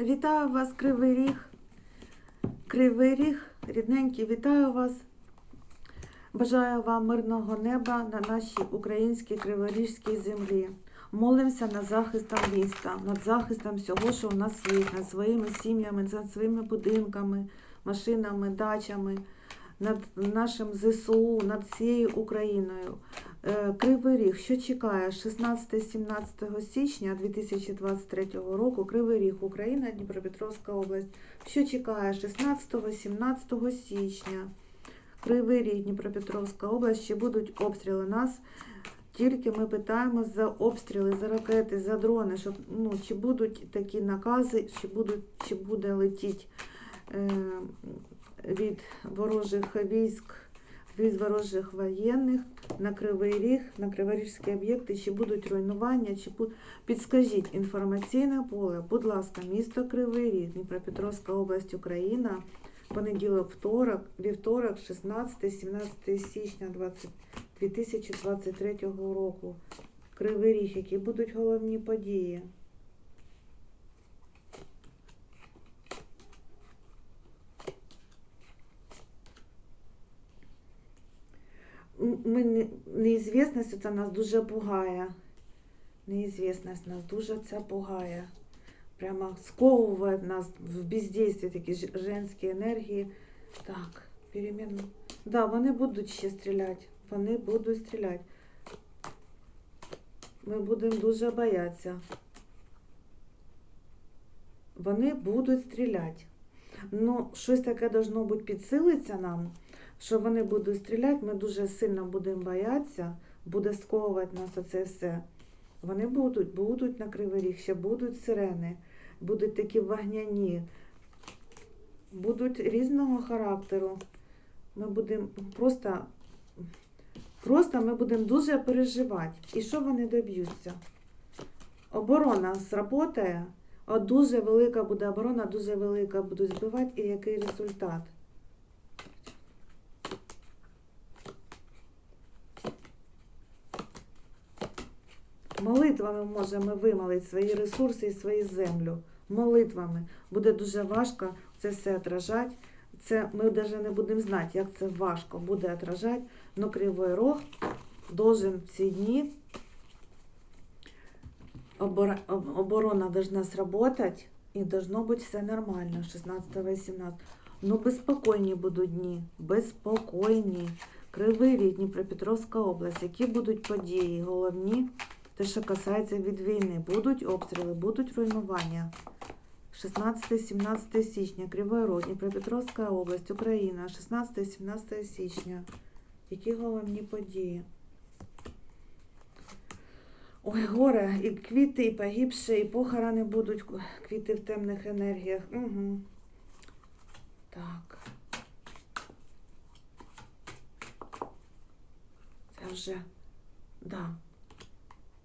Вітаю вас, Кривий Ріг. Кривий Ріг, рідненький, вітаю вас. Бажаю вам мирного неба на нашій українській криворіжській землі. Молимося над захистом міста, над захистом всього, що в нас є, над своїми сім'ями, над своїми будинками, машинами, дачами, над нашим ЗСУ, над всією Україною. Е, Кривий Ріг, що чекає 16-17 січня 2023 року. Кривий Ріг, Україна, Дніпропетровська область. Що чекає 16-17 січня? Кривий Ріг, Дніпропетровська область. Чи будуть обстріли нас? Тільки ми питаємо за обстріли, за ракети, за дрони, щоб ну чи будуть такі накази, чи будуть, чи буде летіть е, від ворожих військ, від ворожих воєнних на Кривий Ріг, на Криворізькі об'єкти, чи будуть руйнування, чи підскажіть інформаційне поле, будь ласка, місто Кривий Ріг, Дніпропетровська область, Україна, понеділок, второк, вівторок, 16-17 січня 20, 2023 року. Кривий Ріг, які будуть головні події? Ми неізвісність це нас дуже пугає. Неізвісність нас дуже це пугає. Прямо сковывает нас в бездействие такі женські енергії. Так, перемін. Да, вони будуть ще стріляти. Вони будуть стріляти. Ми будемо дуже боятися. Вони будуть стріляти. Ну, щось таке должно бути підсилиться нам, що вони будуть стріляти, ми дуже сильно будемо боятися, буде сковувати нас оце все. Вони будуть, будуть на Кривий Ріг, ще будуть сирени, будуть такі вогняні, будуть різного характеру. Ми будемо просто, просто ми будемо дуже переживати. І що вони доб'ються? Оборона сработає, а дуже велика буде оборона, дуже велика будуть збивати, і який результат? Молитвами можемо вимолити свої ресурси і свою землю. Молитвами. Буде дуже важко це все отражати. Це ми навіть не будемо знати, як це важко буде отражати. Но кривий рог должен в ці дні оборона должна сработать, і должно бути все нормально 16 і 17. Ну, безпокійні будуть дні, безпокійні. Кривий Ріг, Дніпропетровська область. Які будуть події головні? Те, що касається від війни. Будуть обстріли, будуть руйнування. 16-17 січня, Кривий Рог, Дніпропетровська область, Україна, 16-17 січня. Які головні події? Ой, горе, і квіти, і погибші, і похорони будуть, квіти в темних енергіях. Угу. Так. Це вже, да.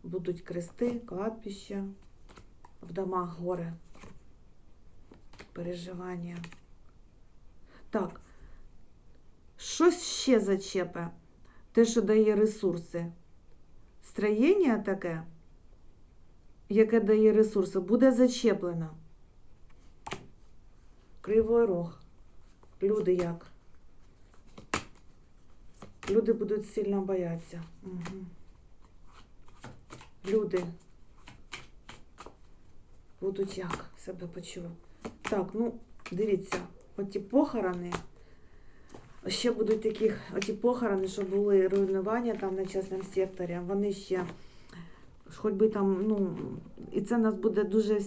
Будуть крести, кладбища, в домах горе, переживання. Так, щось ще зачепе, те, що дає ресурси. Строєння таке, яке дає ресурси, буде зачеплено. Кривий рог. Люди як? Люди будуть сильно боятися. Угу. Люди будуть як себе почувати. Так, ну, дивіться, оті похорони. Ще будуть такі оті похорони, що були руйнування там на частному секторі. Вони ще, хоч би там, ну, і це нас буде дуже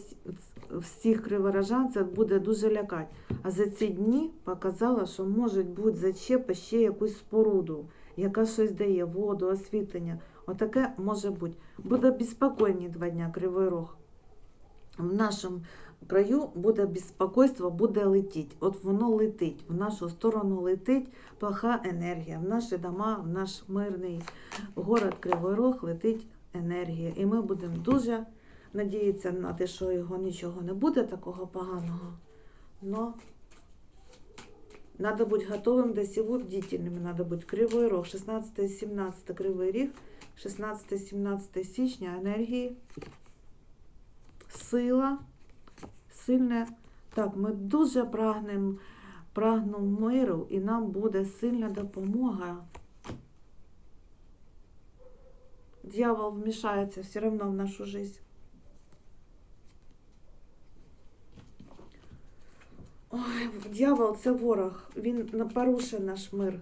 всіх криворожан, це буде дуже лякати. А за ці дні показала, що може бути зачепи ще якусь споруду, яка щось дає, воду, освітлення. Отаке може бути. Буде безпокійні два дня Кривий Рог. В нашому краю буде безпокойство, буде летіть. От воно летить, в нашу сторону летить плоха енергія. В наші дома, в наш мирний город Кривий Рог летить енергія. І ми будемо дуже надіятися на те, що його нічого не буде такого поганого. Но Надо бути готовим до всего, бдительными. Надо бути Кривий Рог, 16-17 Кривий Ріг, 16-17 січня енергії, сила, сильне. Так, ми дуже прагнемо прагнемо миру, і нам буде сильна допомога. Дьявол вмішається все одно в нашу життя. Ой, дьявол це ворог. Він порушує наш мир.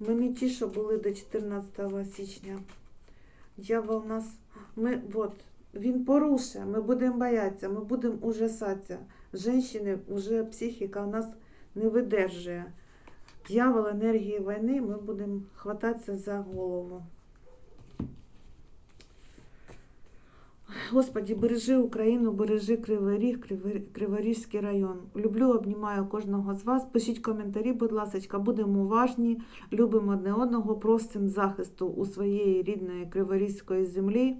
Ми не ті, що були до 14 січня. Дьявол нас. Ми, от, він порушує, ми будемо боятися, ми будемо ужасатися. Женщини, вже психіка у нас не видержує. Дьявол енергії війни, ми будемо хвататися за голову. Господи, бережи Україну, бережи Кривий Ріг, Криворізький район. Люблю, обнімаю кожного з вас. Пишіть коментарі, будь ласка, будемо уважні, любимо одне одного, просимо захисту у своєї рідної Криворізької землі,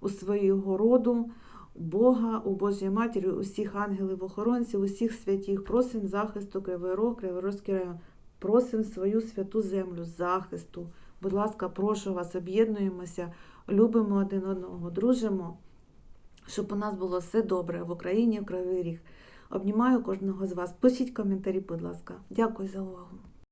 у свого роду, Бога, у Божій Матері, усіх ангелів-охоронців, усіх святіх. Просимо захисту Кривий Рог, Криворізький район. Просимо свою святу землю захисту. Будь ласка, прошу вас, об'єднуємося, любимо один одного, дружимо, щоб у нас було все добре в Україні, в Кривий Ріг. Обнімаю кожного з вас. Пишіть коментарі, будь ласка. Дякую за увагу.